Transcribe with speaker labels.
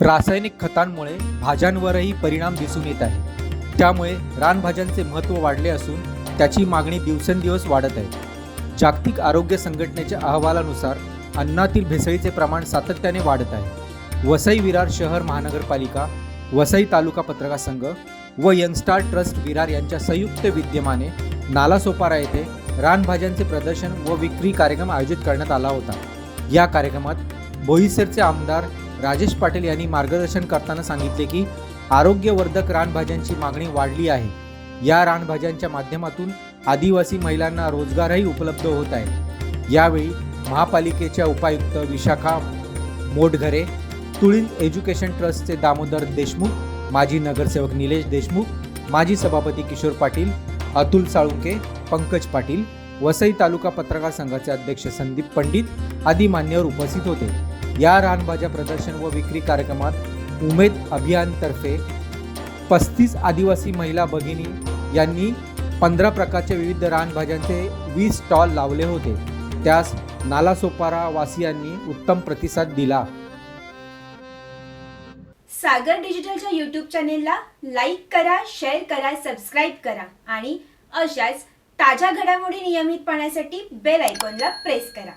Speaker 1: रासायनिक खतांमुळे भाज्यांवरही परिणाम दिसून येत आहे. त्यामुळे रानभाज्यांचे महत्त्व वाढले असून त्याची मागणी दिवसेंदिवस वाढत आहे. जागतिक आरोग्य संघटनेच्या अहवालानुसार अन्नातील भेसळीचे प्रमाण सातत्याने वाढत आहे. वसई विरार शहर महानगरपालिका वसई तालुका पत्रकार संघ व यंगस्टार ट्रस्ट विरार यांच्या संयुक्त विद्यमाने नालासोपारा येथे रानभाज्यांचे प्रदर्शन व विक्री कार्यक्रम आयोजित करण्यात आला होता. या कार्यक्रमात बोईसरचे आमदार राजेश पाटील यांनी मार्गदर्शन करताना सांगितले की आरोग्यवर्धक रानभाज्यांची मागणी वाढली आहे. या रानभाज्यांच्या माध्यमातून आदिवासी महिलांना रोजगारही उपलब्ध होत आहे. यावेळी महापालिकेच्या उपायुक्त विशाखा मोटघरे तुळींज एज्युकेशन ट्रस्टचे दामोदर देशमुख माजी नगरसेवक निलेश देशमुख माजी सभापती किशोर पाटील अतुल साळुंके पंकज पाटील वसई तालुका पत्रकार संघाचे अध्यक्ष संदीप पंडित आदी मान्यवर उपस्थित होते. या रानभाज्या प्रदर्शन व विक्री कार्यक्रमात उमेद अभियानतर्फे पस्तीस आदिवासी महिला भगिनी यांनी पंधरा प्रकारच्या विविध रानभाज्यांचे वीस स्टॉल लावले होते. त्यास नालासोपारा वासियांनी उत्तम प्रतिसाद दिला.
Speaker 2: सागर डिजिटलच्या यूट्यूब चॅनेलला लाईक करा शेअर करा सबस्क्राईब करा आणि अशाच ताज्या घडामोडी नियमित पाहण्यासाठी बेल आयकॉनला प्रेस करा.